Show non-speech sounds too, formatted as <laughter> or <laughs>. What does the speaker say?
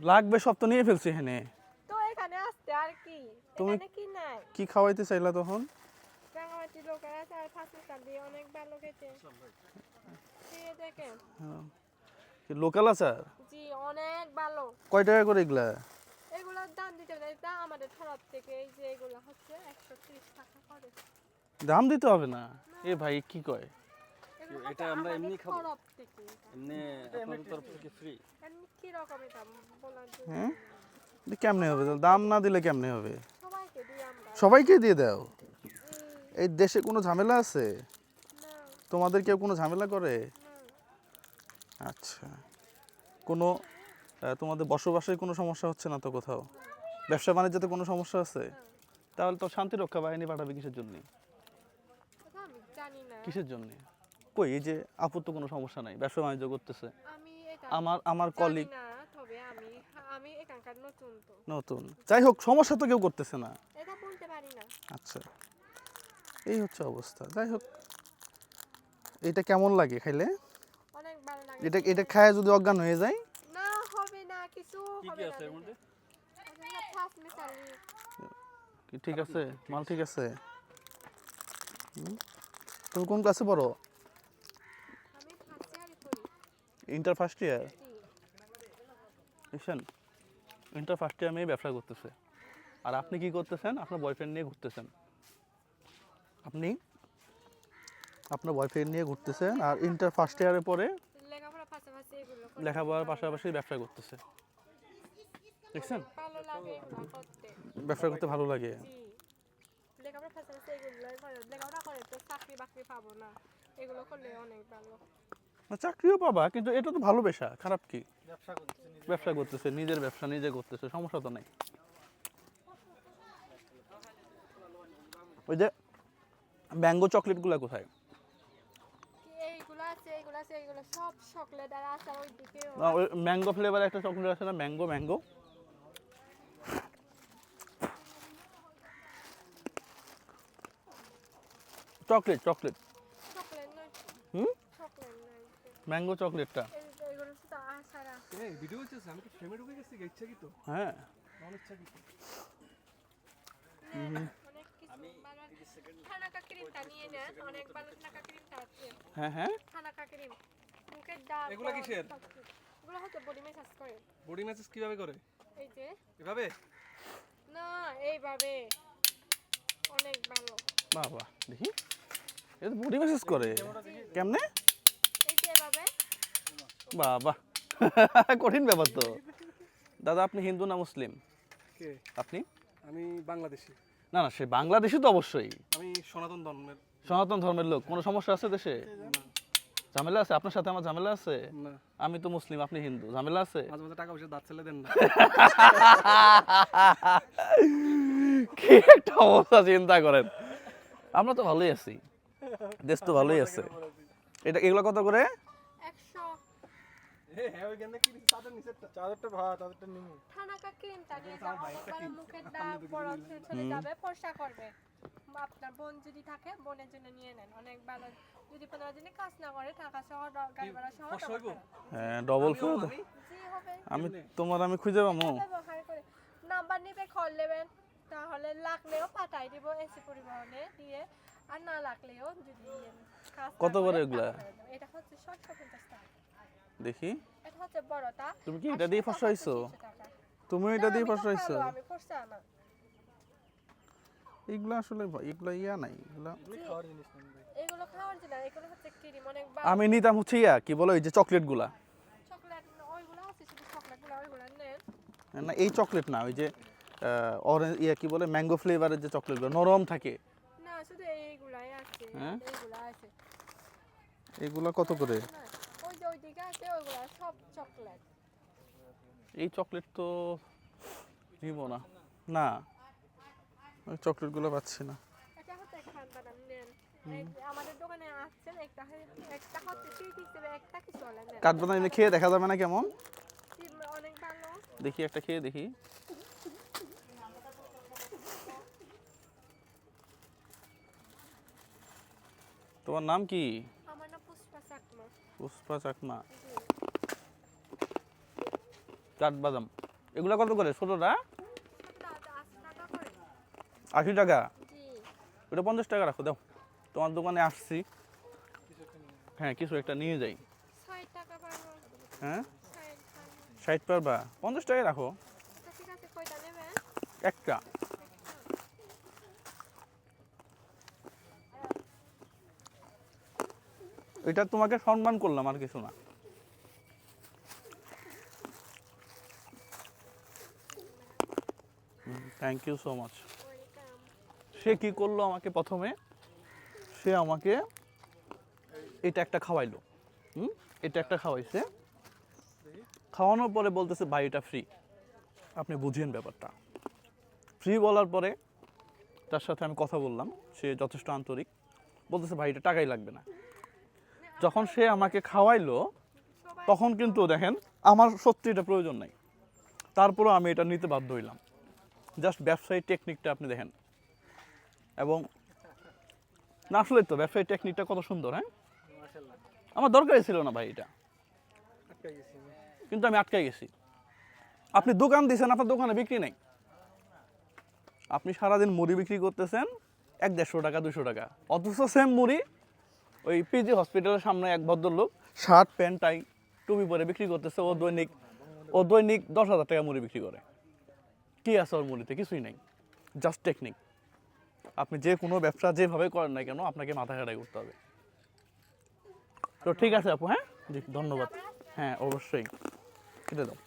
লাগবে সব তো নিয়ে ফেলছি এখানে। তো এখানে আসতে আর কি? তুমি- কি নাই? কি খাওয়াইতে চাইলা তখন? রাঙামাটি লোকের আছে আর ফাঁসি দিয়ে অনেক ভালো খেতে। দেখেন। লোকাল আচার জি অনেক ভালো। কয় টাকা করে এগুলা? এগুলোর দাম দিতে হবে না এটা আমাদের তরফ থেকে এই যে এগুলো হচ্ছে একশো টাকা করে। দাম দিতে হবে না। এ ভাই কি কয়? এটা আমরা এমনি খাব? এমনি আপনাদের তরফ থেকে ফ্রি কি হ্যাঁ? কেমনে হবে? দাম না দিলে কেমনে হবে? সবাইকে দিই আমরা। সবাইকে দিয়ে দাও। এই। দেশে কোনো ঝামেলা আছে? তোমাদের কেউ কোনো ঝামেলা করে? আচ্ছা। কোনো তোমাদের বসবাসের কোনো সমস্যা হচ্ছে না তো কোথাও? ব্যবসা বাণিজ্যতে কোনো সমস্যা আছে? তাহলে তো শান্তি রক্ষা বাহিনী পাঠাবে কিসের জন্য? কিসের জন্য? কই? এই যে আপুর তো কোনো সমস্যা নাই ব্যবসা বাণিজ্য করতেছে। এটা আমার আমার কলিগ না তবে আমি আমি এখানকার নতুন যাই হোক সমস্যা তো কেউ করতেছে না। এটা বলতে আচ্ছা। এই হচ্ছে অবস্থা। যাই হোক এটা কেমন লাগে খাইলে? অনেক ভালো লাগে। এটা এটা খায় যদি অজ্ঞান হয়ে যায়? না হবে না কিছু হবে না আছে এর মধ্যে? ওটা ফার্স্ট মিসালি কি ঠিক আছে? মাল ঠিক আছে? হুম? তুমি কোন ক্লাসে পড়ো আমি ফার্স্ট ইয়ারে করি ইন্টার ফার্স্ট ইয়ার বুঝছেন ইন্টার ফার্স্ট ইয়ার মেয়ে ব্যবসা করতেছে। আর আপনি কি করতেছেন? আপনার বয়ফ্রেন্ড নিয়ে ঘুরতেছেন। আপনি? আপনার বয়ফ্রেন্ড নিয়ে ঘুরতেছেন আর ইন্টার ফার্স্ট ইয়ারের পরে লেখাপড়ার পাশাপাশি ব্যবসা করতেছে। দেখছেন? ব্যবসা করতে ভালো লাগে। জি। লেখাপড়ার পাশাপাশি এগুলো লেখাপড়া করে তো চাকরি বাকরি পাবো না। এগুলো করলে অনেক ভালো। চাকরিও পাবা কিন্তু এটা তো ভালো পেশা খারাপ কি? ব্যবসা করতেছে ব্যবসা করতেছে নিজের ব্যবসা নিজে করতেছে সমস্যা তো নাই। ওই যে ম্যাঙ্গো চকলেটগুলো কোথায়? কি এইগুলো আছে এইগুলো আছে এইগুলো সব চকলেট আর আছে আর ওই দিকে না, ওই ম্যাঙ্গো ফ্লেভার একটা চকলেট আছে না ম্যাঙ্গো ম্যাঙ্গো চকলেট চকলেট নয় হুম চকলেট নয় ম্যাঙ্গো চকলেটটা। এই- ভিডিও হচ্ছে আমি কি ফ্রেমে ঢুকে গেছি? ইচ্ছা কি তো? হ্যাঁ। ইচ্ছা কি হ্যাঁ হ্যাঁ। এগুলা কিসের? হচ্ছে বডি ম্যাসাজ করে? বডি ম্যাসেজ কীভাবে করে এই যে এভাবে না এইভাবে অনেক ভালো বাহ বাহ দেখি। বডি করে কেমনে? বাহ বাহ <laughs> কঠিন ব্যাপার তো। দাদা আপনি হিন্দু না মুসলিম? কে? আপনি? আমি বাংলাদেশি। না না সে বাংলাদেশি তো অবশ্যই। আমি সনাতন ধর্মের। সনাতন ধর্মের লোক। কোনো সমস্যা আছে দেশে? ঝামেলা আছে? আপনার সাথে আমার ঝামেলা আছে? আমি তো মুসলিম আপনি হিন্দু। ঝামেলা আছে? মাঝে মাঝে টাকা পয়সা দাঁত ছেলে দেন না। <laughs> কি একটা অবস্থা চিন্তা করেন। আমরা তো ভালোই আছি। দেশ তো ভালোই আছে। এটা এগুলো কত করে? চাদরটা ভাত চাদরটা নিমু। থানাকা ক্রিমটা দিয়ে যাও অনেক মুখের দাগ বড় চলে যাবে ফর্সা করবে। আপনার বোন যদি থাকে বোনের জন্য নিয়ে নেন। অনেক ভালো। যদি পনেরো দিনে কাজ না করে টাকা সহ গাড়ি ভাড়া। হ্যাঁ ডবল ফোর আমি? তোমার আমি খুঁজে পাবো। ব্যবহার করে। নাম্বার নিবে কল নেবেন। তাহলে লাগলেও পাঠাই দিব এসি পরিবহনে দিয়ে। আর না লাগলেও যদি কত করে এগুলা? এটা হচ্ছে সাতশো পঞ্চাশ টাকা। দেখি। এটা হচ্ছে বড়টা তুমি কি এটা দিয়ে ফসা হইছো তুমি এটা দিয়ে আমি তো ফসা হইছো ভালো, আমি ফর্সা না। এগুলো আসলে এগুলো ইয়া নাই এগুলো খাওয়ার জিনিস না ভাই এগুলো খাওয়ার জন্য এগুলো হচ্ছে ক্রিম অনেক আমি নিতাম হচ্ছে ইয়া কি বলো ওই যে চকলেটগুলা। চকলেট ওইগুলো আছে শুধু চকলেটগুলো ওইগুলো নেন। না এই চকলেট না ওই যে অরেঞ্জ ইয়া কি বলে ম্যাঙ্গো ফ্লেভারের যে চকলেটগুলো নরম থাকে। না শুধু এইগুলাই আছে হ্যাঁ? এইগুলো আছে। এগুলো কত করে? আছে সব চকলেট এই চকলেট তো নিব না। না ওই চকলেটগুলো পাচ্ছি না। এটা হচ্ছে খান বাদাম নেন। আমাদের দোকানে আসছেন একটা একটা হচ্ছে ট্রিট হিসেবে একটা কি চলে নেন। কাঠবাদাম এনে খেয়ে দেখা যাবে না কেমন? অনেক ভালো। দেখি একটা খেয়ে দেখি। তোমার নাম কি আমার না পুষ্পা চাকমা পুষ্পা চাকমা। কাঠবাদাম। এগুলো কত করে? ছোটোটা আশি টাকা? টাকা ওটা পঞ্চাশ টাকা রাখো দাও। তোমার দোকানে আসছি। হ্যাঁ কিছু একটা নিয়ে যাই। টাকা হ্যাঁ? ষাট পারব? পঞ্চাশ টাকায় রাখো। আচ্ছা একটা। এটা তোমাকে সম্মান করলাম আর কিছু না। থ্যাংক ইউ সো মাচ সে কি করল আমাকে প্রথমে? সে আমাকে এটা একটা খাওয়াইলো। হুম, এটা একটা খাওয়াইছে। খাওয়ানোর পরে বলতেছে, ভাই, এটা ফ্রি আপনি বুঝিয়েন ব্যাপারটা। ফ্রি বলার পরে তার সাথে আমি কথা বললাম। সে যথেষ্ট আন্তরিক। বলতেছে, ভাই, এটা টাকাই লাগবে না। যখন সে আমাকে খাওয়াইলো, তখন কিন্তু দেখেন আমার সত্যি এটা প্রয়োজন নাই। তারপরেও আমি এটা নিতে বাধ্য হইলাম। জাস্ট ব্যবসায়ী টেকনিকটা আপনি দেখেন। এবং না আসলে তো ব্যবসায়ী টেকনিকটা কত সুন্দর হ্যাঁ? আমার দরকারই ছিল না ভাই এটা। কিন্তু আমি আটকে গেছি। আপনি দোকান দিয়েছেন আপনার দোকানে বিক্রি নেই। আপনি সারাদিন মুড়ি বিক্রি করতেছেন, এক দেড়শো টাকা দুশো টাকা। অথচ সেম মুড়ি ওই পিজি হসপিটালের সামনে এক ভদ্রলোক শার্ট প্যান্ট টাই টুপি পরে বিক্রি করতেছে। ও দৈনিক ও দৈনিক দশ হাজার টাকা মুড়ি বিক্রি করে। কি আছে ওর মুড়িতে? কিছুই নেই। জাস্ট টেকনিক আপনি যে কোনো ব্যবসা যেভাবে করেন না কেন আপনাকে মাথা খাটাই করতে হবে। তো ঠিক আছে আপু হ্যাঁ? জি ধন্যবাদ। হ্যাঁ অবশ্যই। কেটে দাও।